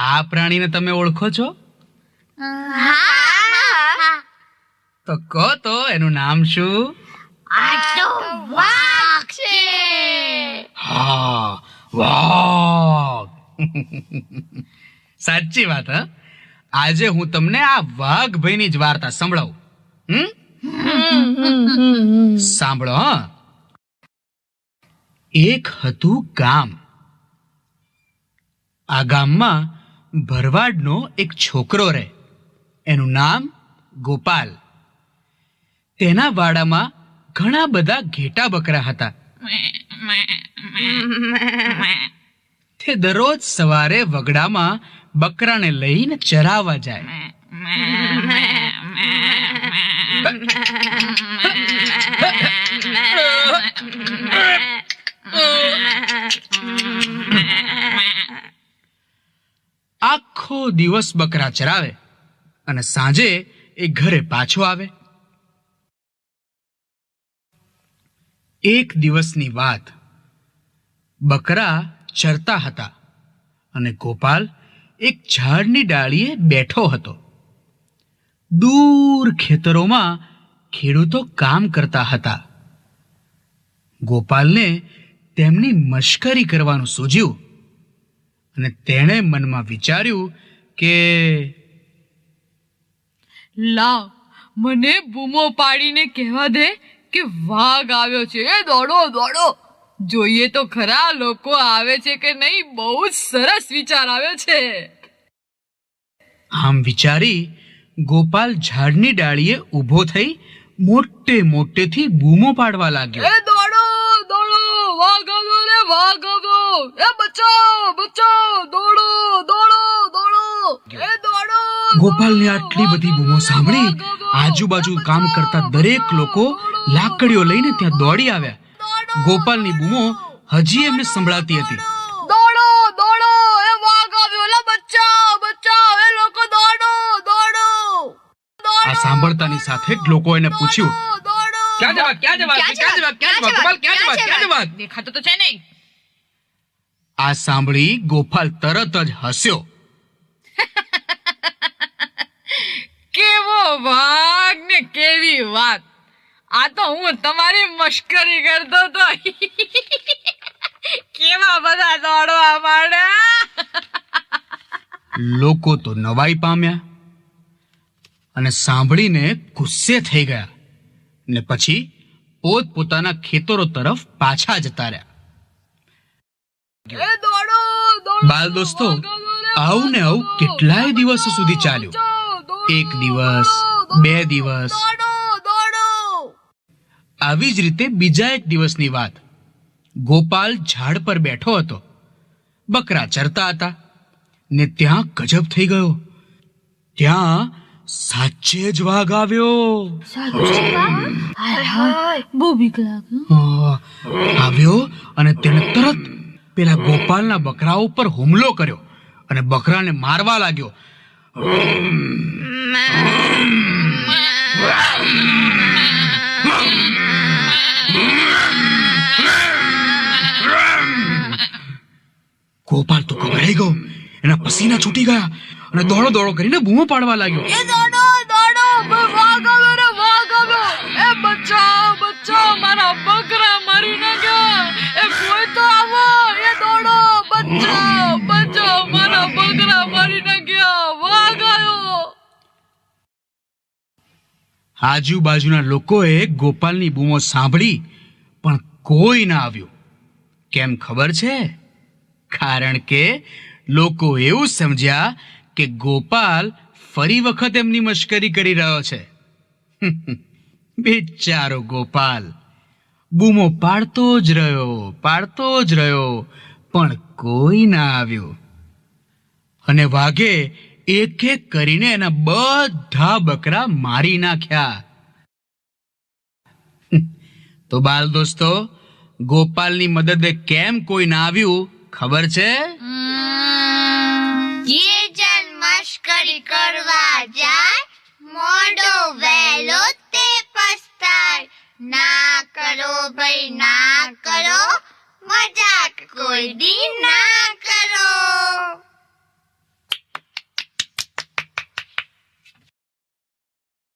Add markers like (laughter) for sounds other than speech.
આ પ્રાણીને તમે ઓળખો છો? તો કહો તો એનું નામ શું? હા વાઘ. સાચી વાત હ? આજે હું તમને આ વાઘ ભાઈની જ વાર્તા સંભળાવું. હમ? સાંભળો હા? એક હતું ગામ. આ ગામમાં ભરવાડનો એક છોકરો રહે. એનું નામ ગોપાલ. તેના વાડામાં ઘણા બધા ઘેટા બકરા હતા. તે દરરોજ સવારે વગડામાં બકરાને લઈને ચરાવવા જાય. (laughs) (laughs) (laughs) આખો દિવસ બકરા ચરાવે અને સાંજે એ ઘરે પાછો આવે. એક દિવસની વાત. બકરા ચરતા હતા અને ગોપાલ એક ઝાડની ડાળીએ બેઠો હતો. દૂર ખેતરોમાં ખેડૂતો કામ કરતા હતા. ગોપાલને તેમની મશ્કરી કરવાનું સૂઝ્યું. અને તેણે મનમાં વિચાર્યું કે લાવ મને બૂમો પાડીને કહેવા દે કે વાઘ આવ્યો છે. એ દોડો દોડો. જોઈએ તો ખરા લોકો આવે છે કે નહીં બહુ જ સરસ વિચાર આવ્યો છે. આમ વિચારી ગોપાલ ઝાડની ડાળીએ ઊભો થઈ મોટે મોટેથી બૂમો પાડવા લાગ્યો. એ દોડો દોડો. વાઘ આવ્યો રે વાઘ આવ્યો. એ બચાવ બચાવ દોડો દોડો દોડો એ દોડો ગોપાલની આટલી બધી બૂમો સાંભળી આજુબાજુ કામ કરતા દરેક લોકો લાકડીઓ લઈને ત્યાં દોડી આવ્યા. ગોપાલની બૂમો હજી એમને સંભળાતી હતી. દોડો દોડો એ વાઘ આવ્યો લા બચાવ બચાવ એ લોકો દોડો દોડો આ સાંભળતાની સાથે જ લોકો એને પૂછ્યું ક્યાં જવા ક્યાં જવા ક્યાં જવા ક્યાં જવા ગોપાલ ક્યાં જવા ક્યાં જવા દેખાતો તો છે નહીં. આ સાંભળી ગોપાલ તરત જ હસ્યો. (laughs) કેવો વાઘ ને કેવી વાત. આ તો હું તમારી મશ્કરી કરતો તો. (laughs) કેવા બધા દોડવા માંડ્યા (laughs) લોકો તો નવાઈ પામ્યા અને સાંભળીને ગુસ્સે થઈ ગયા ને પછી પોતપોતાના ખેતરો તરફ પાછા જતા રહ્યા. બાલ દોસ્તો આવું ને આવું કેટલાય દિવસો સુધી ચાલ્યું. એક દિવસ બે દિવસ. આવી જ રીતે બીજા એક દિવસની વાત. ગોપાલ ઝાડ પર બેઠો હતો. બકરા ચરતા હતા ને ત્યાં ગજબ થઈ ગયો. ત્યાં સાચે જ વાઘ આવ્યો. બહુ બીક લાગે. આવ્યો અને તેને તરત પેલા ગોપાલના બકરા ઉપર હુમલો કર્યો અને બકરાને મારવા લાગ્યો. ગોપાલ તો ગભરાઈ ગયો. એના પસીના છૂટી ગયા અને દોડો દોડો કરીને બૂમો પાડવા લાગ્યો. આજુબાજુના લોકોએ ગોપાલની બૂમો સાંભળી, પણ કોઈ ના આવ્યું. કેમ ખબર છે? કારણ કે લોકો એવું સમજ્યા કે ગોપાલ ફરી વખત એમની મશ્કરી કરી રહ્યો છે. (laughs) બિચારો ગોપાલ. બૂમો પાડતો જ રહ્યો, પાડતો જ રહ્યો, પણ કોઈ ના આવ્યું. અને વાઘે એક એક કરીને એના બધા બકરા મારી નાખ્યા. તો બાલ દોસ્તો, ગોપાલની મદદે કેમ કોઈ ના આવ્યું, ખબર છે? મશ્કરી કરવા જાય મોડો તે પસ્તાય. ના કરો ભાઈ, ના કરો, મજાક કોઈ દી ના